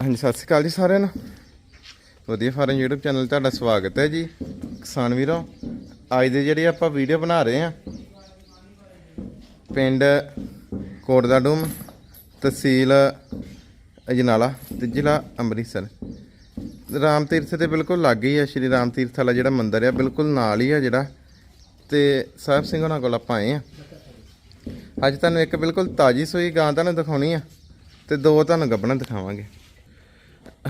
ਹਾਂਜੀ, ਸਤਿ ਸ਼੍ਰੀ ਅਕਾਲ ਜੀ ਸਾਰਿਆਂ ਨੂੰ। ਵਧੀਆ ਫਾਰਮ YouTube ਚੈਨਲ ਤੁਹਾਡਾ ਸਵਾਗਤ ਹੈ ਜੀ। ਕਿਸਾਨ ਵੀਰੋ, ਅੱਜ ਦੇ ਜਿਹੜੇ ਆਪਾਂ ਵੀਡੀਓ ਬਣਾ ਰਹੇ ਆ ਪਿੰਡ ਕੋਟ ਦਾ ਡੂਮ ਤਹਿਸੀਲ ਅਜਨਾਲਾ ਤੇ ਜ਼ਿਲ੍ਹਾ ਅੰਮ੍ਰਿਤਸਰ। ਰਾਮ ਤੀਰਥ ਦੇ ਬਿਲਕੁਲ ਲਾਗੇ ਹੀ ਆ ਸ਼੍ਰੀ ਰਾਮ ਤੀਰਥ ਵਾਲਾ ਜਿਹੜਾ ਮੰਦਿਰ ਆ ਬਿਲਕੁਲ ਨਾਲ ਹੀ ਆ ਜਿਹੜਾ। ਤੇ ਸਾਹਿਬ ਸਿੰਘ ਉਹਨਾਂ ਕੋਲ ਆਪਾਂ ਆਏ ਆ ਅੱਜ ਤੁਹਾਨੂੰ ਇੱਕ ਬਿਲਕੁਲ ਤਾਜੀ ਸੂਈ ਗਾਂ ਤੁਹਾਨੂੰ ਦਿਖਾਉਣੀ ਆ, ਤੇ ਦੋ ਤੁਹਾਨੂੰ ਗੱਬਣਾ ਦਿਖਾਵਾਂਗੇ।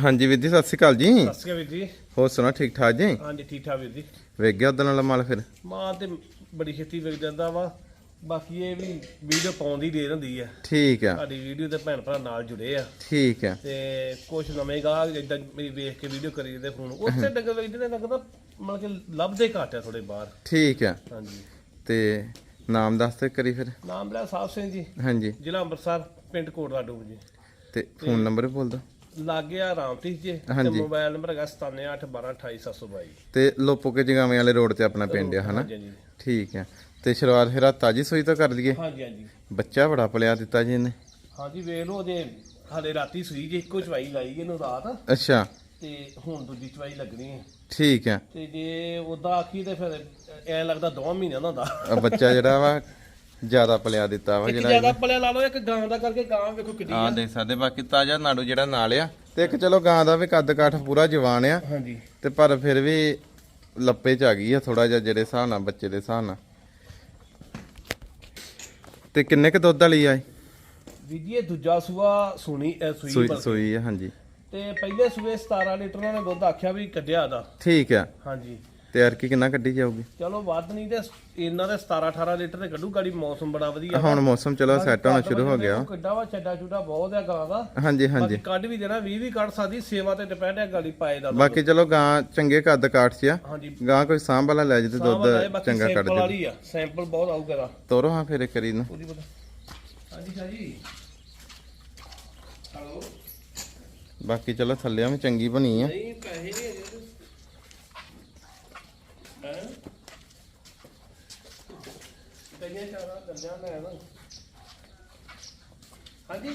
ਹਾਂਜੀ ਵੀਰ ਜੀ ਸਤਿ ਸ਼੍ਰੀ ਅਕਾਲ ਜੀ। ਸਤਿ ਸ਼੍ਰੀ ਅਕਾਲ ਵੀਰ ਜੀ। ਹੋਰ ਸੁਣਾ ਠੀਕ ਠਾਕ ਜੀ? ਹਾਂਜੀ ਠੀਕ ਠਾਕ ਵੀਰ ਜੀ। ਵੇਖ ਗਿਆ ਉਦੋਂ ਵਾਲਾ ਮਾਲ ਫਿਰ? ਮਾਂ ਤੇ ਬੜੀ ਛੇਤੀ ਵਿਕ ਜਾਂਦਾ ਵਾ। ਬਾਕੀ ਇਹ ਵੀ ਵੀਡੀਓ ਪਾਉਣ ਦੀ ਦੇਰ ਹੁੰਦੀ ਆ। ਠੀਕ ਆ। ਸਾਡੀ ਵੀਡੀਓ ਤੇ ਭੈਣ ਭਰਾ ਨਾਲ ਜੁੜੇ ਆ। ਠੀਕ ਆ। ਤੇ ਕੁਝ ਨਵੇਂ ਗਾਹਕ ਜਿੱਦਾਂ ਮੇਰੀ ਵੇਖ ਕੇ ਵੀਡੀਓ ਕਰੀ ਜਾਂਦੇ ਫੋਨ। ਉੱਥੇ ਡੰਗਰ ਵੇਚਦੇ ਨੇ ਲੱਗਦਾ ਮਤਲਬ ਕਿ ਲੱਭਦੇ ਘੱਟ ਆ ਥੋੜੇ ਬਾਹਰ। ਠੀਕ ਆ। ਹਾਂਜੀ। ਤੇ ਨਾਮ ਦੱਸ ਤੇ ਕਰੀ ਫਿਰ। ਨਾਮ ਲਿਆ ਸਾਹਿਬ ਸਿੰਘ ਜੀ। ਹਾਂਜੀ। ਜ਼ਿਲ੍ਹਾ ਅੰਮ੍ਰਿਤਸਰ ਪਿੰਡ ਕੋਟਲਾ ਡੂਬ ਜੀ। ਤੇ ਫੋਨ ਨੰਬਰ ਬੋਲ ਦੋ ਲਾਗੇ ਆ ਰਾਮਤੀਸ ਜੀ। ਤੇ ਹਾਂਜੀ। ਮੋਬਾਈਲ ਨੰਬਰ ਹੈਗਾ 9781122722 ਤੇ ਲੋਪੋ ਕੇ ਜਗਾਵੇਂ ਵਾਲੇ ਰੋਡ ਤੇ ਆਪਣਾ ਪਿੰਡ ਆ ਹਨਾ? ਹਾਂਜੀ ਹਾਂਜੀ। ਠੀਕ ਆ। ਤੇ ਸ਼ੁਰੂਆਤ ਫਿਰ ਤਾਜੀ ਸੂਈ ਤੋਂ ਕਰ ਲਈਏ? ਹਾਂਜੀ ਹਾਂਜੀ। ਬੱਚਾ ਬੜਾ ਪਲਿਆ ਦਿੱਤਾ ਜੀ ਇਹਨੇ। ਹਾਂਜੀ ਵੇਖ ਲਓ ਜੇ ਹਾਲੇ ਰਾਤੀ ਸੂਈ ਜੇ ਇੱਕੋ ਚਵਾਈ ਲਾਈ ਇਹਨੂੰ ਰਾਤ। ਅੱਛਾ। ਤੇ ਹੁਣ ਦੂਜੀ ਚਵਾਈ ਲੱਗਣੀ ਹੈ ਠੀਕ ਆ। ਤੇ ਜੇ ਉਦਾਂ ਆਖੀ ਤੇ ਫਿਰ ਐ ਲੱਗਦਾ 2 ਮਹੀਨਿਆਂ ਦਾ ਹੁੰਦਾ। ਆ ਬੱਚਾ ਜਿਹੜਾ ਵਾ ਜ਼ਿਆਦਾ ਪਲਿਆ ਦਿੱਤਾ ਵਾ ਇੱਕ ਜਿਹੜਾ ਜ਼ਿਆਦਾ ਪਲਿਆ ਲਾ ਲਓ ਇੱਕ ਗਾਂ ਦਾ ਕਰਕੇ ਗਾਂ ਵੇਖੋ ਕਿੰਨੀ ਆ। ਦੇਖ ਸਕਦੇ ਬਾਕੀ ਤਾਜ਼ਾ ਨਾੜੂ ਜਿਹੜਾ ਨਾਲ ਆ ਤੇ ਇੱਕ ਚਲੋ ਗਾਂ ਦਾ ਵੀ ਕੱਦ ਕਾਠ ਪੂਰਾ ਜਵਾਨ ਆ। ਹਾਂਜੀ। ਤੇ ਪਰ ਫਿਰ ਵੀ ਲੱਪੇ ਚ ਆ ਗਈ ਆ ਥੋੜਾ ਜਿਹਾ ਜਿਹੜੇ ਹਿਸਾਬ ਨਾਲ ਬੱਚੇ ਦੇ ਹਿਸਾਬ ਨਾਲ। ਤੇ ਕਿੰਨੇ ਕ ਦੁੱਧ ਵਾਲੀ ਆ ਇਹ? ਵੀ ਜੀ ਇਹ ਦੂਜਾ ਸੂਆ ਸੁਣੀ ਐ ਸੂਈ ਸੂਈ ਪਰ- ਸੂਈ ਆ ਹਾਂਜੀ। ਤੇ ਪਹਿਲੇ ਸੂਏ 17 ਲੀਟਰ ਉਹਨਾਂ ਨੇ ਦੁੱਧ ਆਖਿਆ ਵੀ ਕੱਢਿਆ ਦਾ ਠੀਕ ਆ। ਹਾਂਜੀ। ਤੇ ਯਾਰ ਕੀ ਕਿੰਨਾ ਕੱਢੀ ਜਾਊਗੀ? ਚਲੋ ਵੱਧ ਨਹੀਂ ਤੇ ਇਹਨਾਂ ਦੇ 17 18 ਲੀਟਰ ਤੇ ਕੱਢੂ ਗਾੜੀ ਮੌਸਮ ਬੜਾ ਵਧੀਆ ਹੁਣ ਮੌਸਮ ਚਲੋ ਸੈੱਟ ਹੋਣਾ ਸ਼ੁਰੂ ਹੋ ਗਿਆ। ਕਿੱਡਾ ਵਾ ਛੱਡਾ ਛੁੱਡਾ ਬਹੁਤ ਹੈ ਗਾਂ ਦਾ ਹਾਂਜੀ। ਹਾਂਜੀ ਕੱਢ ਵੀ ਦੇਣਾ 20 ਵੀ ਕੱਢ ਸਕਦੀ ਸੇਵਾ ਤੇ ਡਿਪੈਂਡ ਹੈ ਗਾੜੀ ਪਾਏ ਦਾ। ਬਾਕੀ ਚਲੋ ਗਾਂ ਚੰਗੇ ਕੱਦ ਕਾਠ ਚ ਆ। ਗਾਂ ਕੋਈ ਸਾਂਭ ਵਾਲਾ ਲੈ ਜੇ ਤੇ ਦੁੱਧ ਚੰਗਾ ਕੱਢ ਸੈਂਪਲ ਦੇ ਆ ਸੈਂਪਲ ਬਹੁਤ ਆਊਗਾ ਦਾ ਤੋਰੋ ਹਾਂ ਫਿਰ ਕਰੀ ਨੂੰ ਹਾਂਜੀ ਸ਼ਾਹ ਜੀ ਹਲੋ। ਬਾਕੀ ਚਲੋ ਥੱਲਿਆਂ ਵੀ ਚੰਗੀ ਬਣੀ ਆ। ਨਹੀਂ ਪੈਸੇ ਨਹੀਂ ਹੈਗੇ ਹੈ ਕਈਆਂ ਚਾਰਾ ਦਰਜਾ ਨਾ ਹਾਂਜੀ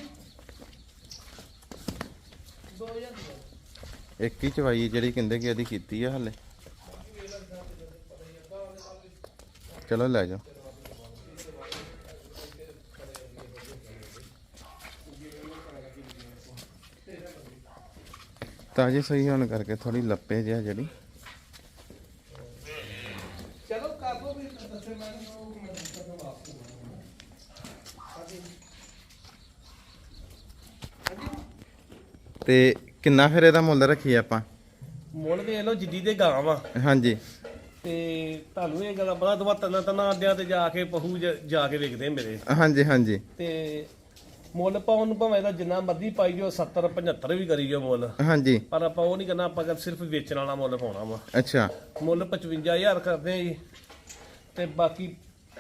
2000 ਇੱਕ ਹੀ ਚਵਾਈ ਜਿਹੜੀ ਕਹਿੰਦੇ ਕਿ ਇਹਦੀ ਕੀਤੀ ਆ ਹਲੇ। ਚਲੋ ਲੈ ਜਾਓ। ਤਾਜੀ ਸਹੀ ਹੋਣ ਕਰਕੇ ਥੋੜੀ ਲੱਪੇ ਜਿਹਾ ਜਿਹੜੀ ਚਲੋ ਕਰ ਲਓ ਵੀ ਦੱਸੇ ਮੈਂ ਉਹ ਮੈਂ ਤੁਹਾਨੂੰ ਵਾਪਸ ਹਾਂਜੀ ਹਾਂਜੀ ਤੇ ਕਿੰਨਾ ਫਿਰ ਇਹਦਾ ਮੁੱਲ ਰੱਖੀ ਆਪਾਂ? ਮੁੱਲ ਵੇਖ ਲਓ ਜਿੱਦੀ ਦੇ ਗਾਂ ਵਾ ਹਾਂਜੀ। ਤੇ ਤੁਹਾਨੂੰ ਇਹ ਗੱਲ ਬੜਾ ਦਵਾ ਤਨਾ ਤਨਾ ਅੱਡਿਆਂ ਤੇ ਜਾ ਕੇ ਪਹੂ ਜ- ਕੇ ਵੇਖਦੇ ਮੇਰੇ। ਹਾਂਜੀ ਹਾਂਜੀ। ਤੇ ਮੁੱਲ ਪਾਉਣ ਨੂੰ ਭਾਵੇਂ ਇਹਦਾ ਜਿੰਨਾ ਮਰਜ਼ੀ ਪਾਈ ਜੋ 70 75 ਵੀ ਕਰੀ ਜੋ ਮੁੱਲ। ਹਾਂਜੀ। ਪਰ ਆਪਾਂ ਉਹ ਨਹੀਂ ਕਰਨਾ ਆਪਾਂ ਸਿਰਫ ਵੇਚਣ ਵਾਲਾ ਮੁੱਲ ਪਾਉਣਾ ਵਾ। ਅੱਛਾ। ਮੁੱਲ 55000 ਕਰਦੇ ਆ ਜੀ। ਤੇ ਬਾਕੀ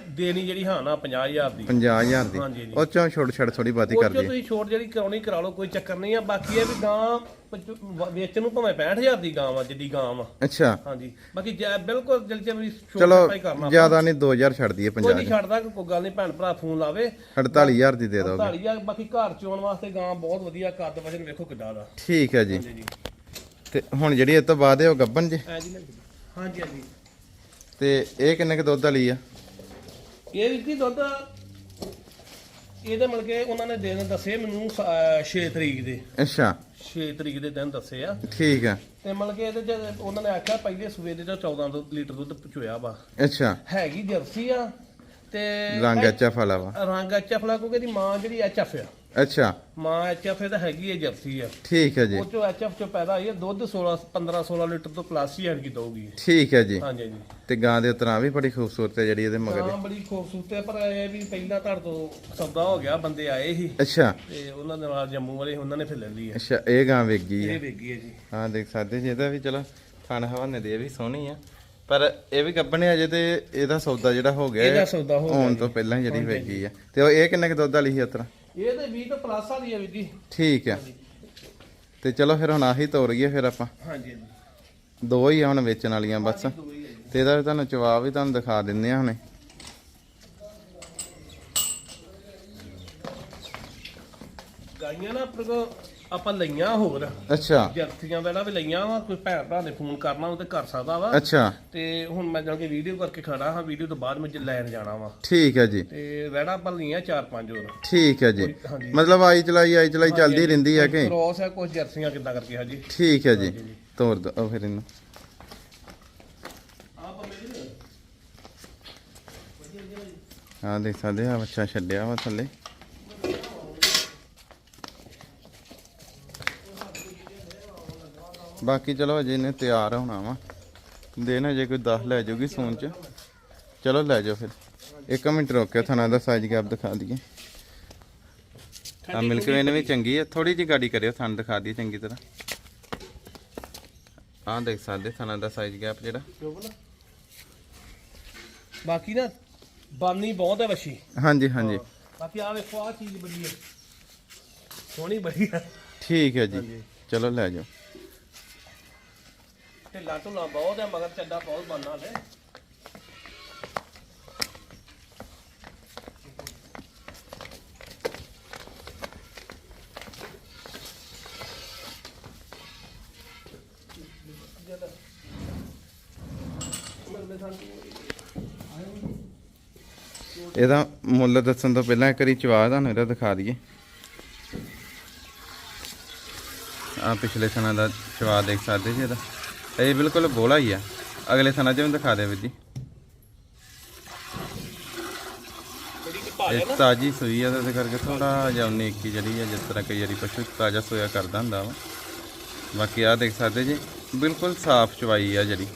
ਦੇਣੀ ਜਿਹੜੀ ਹਾਂ ਨਾ 50000 ਦੀ। 50000 ਦੀ। ਹਾਂਜੀ। ਉਹ ਚੋਂ ਛੋੜ ਛੜ ਥੋੜੀ ਬਾਤੀ ਕਰ ਚੋਂ ਦਈਏ। ਤੁਸੀਂ ਛੋਟ ਜਿਹੜੀ ਕਰਾਉਣੀ ਕਰਾ ਲਓ ਕੋਈ ਚੱਕਰ ਨਹੀਂ ਆ। ਬਾਕੀ ਇਹ ਵੀ ਗਾਂ ਪਚ- ਵ- ਵੇਚਣ ਨੂੰ ਭਾਵੇਂ 65000 ਦੀ ਗਾਂ ਵਾ ਜਿੱਡੀ ਗਾਂ ਵਾ। ਅੱਛਾ। ਹਾਂਜੀ। ਬਾਕੀ ਜੈ- ਬਿਲਕੁਲ ਦਿਲ ਚ ਮੇਰੀ ਛੋਟ ਚਲੋ ਪਾਈ ਕਰਨਾ ਜ਼ਿਆਦਾ ਨਹੀਂ 2000 ਛੱਡ ਦਈਏ ਕੋਈ 50 ਨਹੀਂ ਛੱਡਦਾ ਕੋਈ ਗੱਲ ਨਹੀਂ ਭੈਣ ਭਰਾ ਫੋਨ ਲਾਵੇ। 48000 ਦੀ ਦੇ ਦੋਗੇ। ਆ ਬਾਕੀ ਘਰ ਚੋਣ ਵਾਸਤੇ ਗਾਂ ਬਹੁਤ ਵਧੀਆ ਕੱਦ ਵਜਨ ਵੇਖੋ ਕਿੱਡਾ ਦਾ। ਠੀਕ ਹੈ ਜੀ। ਜੀ ਜੀ ਤੇ ਹੁਣ ਜਿਹੜੀ ਇਹ ਤੋਂ ਬਾਅਦ ਹੈ ਉਹ ਗੱਬਨ ਜੀ? ਐ ਜੀ ਲੈ ਜੀ। ਹਾਂਜੀ ਹਾਂਜੀ। ਤੇ ਇਹ ਕਿੰਨੇ ਕ ਦੁੱਧ ਵਾਲੀ ਆ? ਇਹ ਵੀ ਕੀ ਦੁੱਧ ਇਹਦੇ ਮਿਲ ਕੇ ਉਹਨਾਂ ਨੇ ਦਿਨ ਦੱਸੇ ਮੈਨੂੰ 6 ਤਰੀਕ ਦੇ। ਅੱਛਾ। 6 ਤਰੀਕ ਦੇ ਦਿਨ ਦੱਸੇ ਆ। ਠੀਕ ਆ। ਤੇ ਮਿਲ ਕੇ ਇਹਦੇ ਚ ਉਹਨਾਂ ਨੇ ਆਖਿਆ ਪਹਿਲੇ ਸੂਏ ਦੇ ਚ 14 ਦੁੱਧ- ਲੀਟਰ ਦੁੱਧ ਪਚੋਇਆ ਵਾ। ਅੱਛਾ। ਹੈਗੀ ਜਰਸੀ ਆ ਤੇ ਰੰਗ ਐਚਐਫ ਵਾਲਾ ਵਾ। ਰੰਗ ਐਚਐਫ ਲਾ ਕਿਉਂਕਿ ਇਹਦੀ ਮਾਂ ਜਿਹੜੀ ਐਚਐਫ ਆ। ਅੱਛਾ। ਮਾਂ ਐਚਐਫ ਤਾਂ ਹੈਗੀ ਹੈ ਜਰਸੀ ਆ। ਠੀਕ ਹੈ ਜੀ। ਉਹ ਚੋਂ ਐਚਐਫ ਚੋਂ ਪੈਦਾ ਹੋਈ ਹੈ ਦੁੱਧ 16 15 16 ਲੀਟਰ ਤੋਂ ਪਲੱਸ ਹੀ ਐਨਕੀ ਦਊਗੀ ਠੀਕ ਹੈ ਜੀ। ਹਾਂਜੀ ਹਾਂਜੀ। ਤੇ ਗਾਂ ਦੇ ਉਤਰਾਂ ਵੀ ਬੜੀ ਖੂਬਸੂਰਤ ਹੈ ਜਿਹੜੀ ਇਹਦੇ ਮਗਰ। ਹਾਂ ਬੜੀ ਖੂਬਸੂਰਤ ਹੈ ਪਰ ਇਹ ਵੀ ਪਹਿਲਾਂ ਧੜ ਤੋਂ ਸੌਦਾ ਹੋ ਗਿਆ ਬੰਦੇ ਆਏ ਸੀ ਅੱਛਾ। ਤੇ ਉਹਨਾਂ ਦੇ ਨਾਲ ਜੰਮੂ ਵਾਲੇ ਉਹਨਾਂ ਨੇ ਫਿਰ ਲੈ ਲਈ ਹੈ। ਅੱਛਾ ਇਹ ਗਾਂ ਵੇਖ ਗਈ ਹੈ। ਇਹ ਵੇਗੀ ਹੈ ਜੀ। ਹਾਂ ਦੇਖ ਸਕਦੇ ਜੀ ਇਹਦਾ ਵੀ ਚਲੋ ਥਣ ਹਵਾਨੇ ਦੇ ਵੀ ਸੋਹਣੀ ਆ। ਪਰ ਇਹ ਵੀ ਗੱਬਣੇ ਅਜੇ ਤੇ ਇਹਦਾ ਸੌਦਾ ਜਿਹੜਾ ਹੋ ਗਿਆ ਇਹਦਾ ਸੌਦਾ ਹੋ ਗਿਆ ਆਉਣ ਤੋਂ ਪਹਿਲਾਂ ਜਿਹੜੀ ਵੇਖ ਗਈ ਆ। ਤੇ ਉਹ ਇਹ ਕਿੰਨੇ ਕ ਦੁੱਧ ਵਾਲੀ ਸੀ ਉਤਰਾ? ਇਹ ਤੇ 20 ਤੋਂ ਪਲੱਸ ਵਾਲੀ ਹੈ ਵੀਰ ਜੀ। ਠੀਕ ਆ। ਤੇ ਚਲੋ ਫਿਰ ਹੁਣ ਆਹੀ ਤੋਰੀਏ ਫਿਰ ਆਪਾਂ। ਹਾਂਜੀ। ਦੋ ਹੀ ਆ ਹੁਣ ਵੇਚਣ ਵਾਲੀਆਂ ਬਸ। ਤੇ ਇਹਦਾ ਵੀ ਤੁਹਾਨੂੰ ਜਵਾਬ ਵੀ ਤੁਹਾਨੂੰ ਦਿਖਾ ਦਿੰਨੇ ਆ ਹੁਣੇ। ਗਾਈਆਂ ਨਾ ਆਪਣੇ ਆਪਾਂ ਲਈਆਂ ਹੋਰ। ਅੱਛਾ। ਜਰਸੀਆਂ ਪਹਿਲਾਂ ਵੀ ਲਈਆਂ ਵਾ ਕੋਈ ਭੈਣ ਭਰਾ ਨੇ ਫੋਨ ਕਰਨਾ ਉਹ ਤੇ ਕਰ ਸਕਦਾ ਵਾ। ਅੱਛਾ। ਤੇ ਹੁਣ ਮੈਂ ਜਾਣ ਕੇ ਵੀਡੀਓ ਕਰਕੇ ਖੜਾ ਹਾਂ ਵੀਡੀਓ ਤੋਂ ਬਾਅਦ ਮੈਂ ਜੇ ਲੈਣ ਜਾਣਾ ਵਾ। ਠੀਕ ਹੈ ਜੀ। ਤੇ ਵੈੜਾ ਆਪਾਂ ਲਈਆਂ ਚਾਰ ਪੰਜ ਹੋਰ। ਠੀਕ ਹੈ ਜੀ। ਹਾਂਜੀ। ਮਤਲਬ ਆਈ ਚਲਾਈ ਆਈ ਚਲਾਈ ਚੱਲਦੀ ਰਹਿੰਦੀ ਹੈ ਕਿ? ਕ੍ਰੋਸ ਹੈ ਕੁਝ ਜਰਸੀਆਂ ਕਿੱਦਾਂ ਕਰਕੇ ਹਾਂਜੀ। ਠੀਕ ਹੈ ਜੀ। ਤੋਰ ਦੋ ਫਿਰ ਇਹਨੂੰ। ਆਪ ਮੇਰੀ ਹਾਂ ਦੇਖ ਸਕਦੇ ਆ ਬੱਚਾ ਛੱਡਿਆ ਵਾ ਥੱਲੇ। ਬਾਕੀ ਚਲੋ ਅਜੇ ਨੇ ਤਿਆਰ ਹੋਣਾ ਵਾ। ਦੇਣਾ ਜੇ ਕੋਈ 10 ਲੈ ਜਾਊਗੀ ਸੂਨ ਚ। ਚਲੋ ਲੈ ਜਾਓ ਫਿਰ। ਇੱਕ ਮਿੰਟ ਰੋਕਿਓ ਥਣਾ ਦਾ ਸਾਈਜ਼ ਗੈਪ ਦਿਖਾ ਦਈਏ। ਆ ਮਿਲਕ ਵੇਨ ਵੀ ਚੰਗੀ ਹੈ ਥੋੜੀ ਜਿਹੀ ਗਾੜੀ ਕਰਿਓ ਥਣ ਦਿਖਾ ਦਈਏ ਚੰਗੀ ਤਰ੍ਹਾਂ। ਆਹ ਦੇਖ ਸਕਦੇ ਥਣਾ ਦਾ ਸਾਈਜ਼ ਗੈਪ ਜਿਹੜਾ। ਬਾਕੀ ਨਾ ਬਾਨੀ ਬਹੁਤ ਹੈ ਵਸ਼ੀ ਹਾਂਜੀ ਹਾਂਜੀ। ਬਾਕੀ ਆ ਵੇਖੋ ਆ ਚੀਜ਼ ਬੜੀ ਹੈ ਸੋਹਣੀ ਬੜੀ ਹੈ ਠੀਕ ਹੈ ਜੀ। ਚਲੋ ਲੈ ਜਾਓ। ਢਿੱਲਾ ਢੁੱਲਾ ਬਹੁਤ ਹੈ, ਮਗਰ ਚੱਡਾ ਬਹੁਤ ਬੰਨਾ ਲੈ ਇਹਦਾ ਮੁੱਲ ਦੱਸਣ ਤੋਂ ਪਹਿਲਾਂ ਇੱਕ ਵਾਰੀ ਚਵਾ ਤੁਹਾਨੂੰ, ਇਹਦਾ ਦਿਖਾ ਦਈਏ। ਆ ਪਿਛਲੇ ਸਨਾਂ ਦਾ ਚਵਾ ਦੇਖ ਸਕਦੇ ਜੀ ਇਹਦਾ। ਇਹ ਬਿਲਕੁਲ ਬੋਲਾ ਹੀ ਆ। ਅਗਲੇ ਸਨਾਂ 'ਚ ਵੀ ਦਿਖਾ ਦੇ ਵੀਰ ਜੀ। ਇਹ ਤਾਜੀ ਸੂਈ ਆ ਤੇ ਕਰਕੇ ਥੋੜਾ ਜਿਹਾ ਉਨੀਕੀ ਜਿਹੜੀ ਆ ਜਿਸ ਤਰ੍ਹਾਂ ਕਈ ਵਾਰੀ ਪਸ਼ੂ ਤਾਜ਼ਾ ਸੋਇਆ ਕਰਦਾ ਹੁੰਦਾ ਵਾ। ਬਾਕੀ ਆ ਦੇਖ ਸਕਦੇ ਜੀ ਬਿਲਕੁਲ ਸਾਫ਼ ਚਵਾਈ ਆ ਜਿਹੜੀ।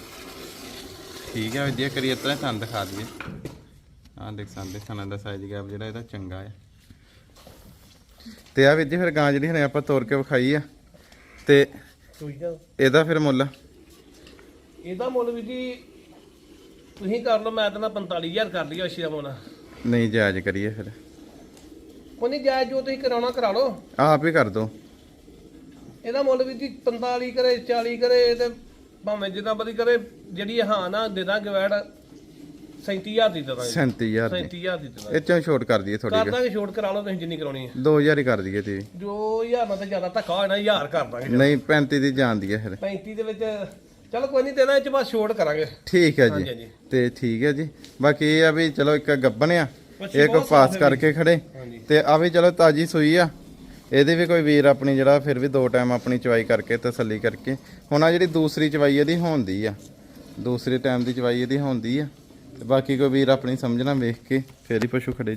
ਠੀਕ ਹੈ ਵਧੀਆ ਕਰੀ ਇਤਨਾ ਤੁਹਾਨੂੰ ਦਿਖਾ ਦਈਏ। ਆ ਦੇਖ ਸਕਦੇ ਸਨਾਂ ਦਾ ਸਾਈਜ਼ ਗੈਪ ਜਿਹੜਾ ਇਹਦਾ ਚੰਗਾ ਆ। ਤੇ ਆ ਵੀਰ ਜੀ ਫਿਰ ਗਾਂ ਜਿਹੜੀ ਹਣੇ ਆਪਾਂ ਤੋੜ ਕੇ ਵਿਖਾਈ ਆ। ਤੇ ਇਹਦਾ ਫਿਰ ਮੁੱਲ? ਇਹਦਾ ਮੁੱਲ ਵੀ ਜੀ ਤੁਸੀਂ ਕਰ ਲਓ ਮੈਂ ਤਾਂ ਨਾ 45000 ਕਰ ਲਿਆ ਅਸ਼ੀ ਦਾ ਮੁੱਲ। ਨਹੀਂ ਜਾਇਜ਼ ਕਰੀਏ ਫਿਰ। ਕੋਈ ਨਹੀਂ ਜਾਇਜ਼ ਜੋ ਤੁਸੀਂ ਕਰਾਉਣਾ ਕਰਾ ਲਓ। ਆਪ ਹੀ ਕਰ ਦੋ। ਇਹਦਾ ਮੁੱਲ ਵੀ ਜੀ 45 ਕਰੇ 40 ਕਰੇ ਤੇ ਭਾਵੇਂ ਜਿੱਦਾਂ ਬਦੀ ਕਰੇ ਜਿਹੜੀ ਹਾਂ ਨਾ ਦੇ ਦਾਂਗੇ ਵੈੜ 37000 ਦੀ ਦੇ ਦਾਂਗੇ। 37000 ਦੀ। 37000 ਦੀ ਦਾਂਗੇ। ਇਹ ਚੋਂ ਛੋਟ ਕਰ ਦਈਏ ਥੋੜੀ ਕਰ ਦਾਂਗੇ ਛੋਟ ਕਰਾ ਲਓ ਤੁਸੀਂ ਜਿੰਨੀ ਕਰਾਉਣੀ ਹੈ। 2000 ਹੀ ਕਰ ਦਈਏ ਤੇ ਜੋ ਹਜ਼ਾਰ ਨਾਲ ਤਾਂ ਜ਼ਿਆਦਾ ਧੱਕਾ ਹੋਣਾ ਹਜ਼ਾਰ ਕਰ ਦਾਂਗੇ। ਨਹੀਂ 35 ਦੀ ਜਾਂਦੀ ਹੈ ਫਿਰ। 35 ਦੇ ਵਿੱਚ ਚਲੋ ਕੋਈ ਨਹੀਂ ਤੇਨਾਂ ਇਹ ਚ ਬਸ ਛੋਟ ਕਰਾਂਗੇ। ਠੀਕ ਹੈ ਹਾਂਜੀ, ਜੀ। ਹਾਂਜੀ। ਤੇ ਠੀਕ ਹੈ ਜੀ। ਬਾਕੀ ਇਹ ਆ ਵੀ ਚਲੋ ਇੱਕ ਗੱਬਨ ਆ ਬੱਚੀ ਇੱਕ ਬਹੁਤ ਪਾਸ ਕਰਕੇ ਖੜੇ। ਹਾਂਜੀ। ਤੇ ਆ ਵੀ ਚਲੋ ਤਾਜੀ ਸੂਈ ਆ। ਇਹਦੇ ਵੀ ਕੋਈ ਵੀਰ ਆਪਣੀ ਜਿਹੜਾ ਫਿਰ ਵੀ ਦੋ ਟਾਈਮ ਆਪਣੀ ਚਵਾਈ ਕਰਕੇ ਤਸੱਲੀ ਕਰਕੇ। ਹੁਣ ਆ ਜਿਹੜੀ ਦੂਸਰੀ ਚਵਾਈ ਇਹਦੀ ਹੋਂਦੀ ਆ। ਦੂਸਰੇ ਟਾਈਮ ਦੀ ਚਵਾਈ ਇਹਦੀ ਹੋਂਦੀ ਆ। ਤੇ ਬਾਕੀ ਕੋਈ ਵੀਰ ਆਪਣੀ ਸਮਝਣਾ ਵੇਖ ਕੇ ਫੇਰ ਹੀ ਪਸ਼ੂ ਖੜੇ ਜੀ।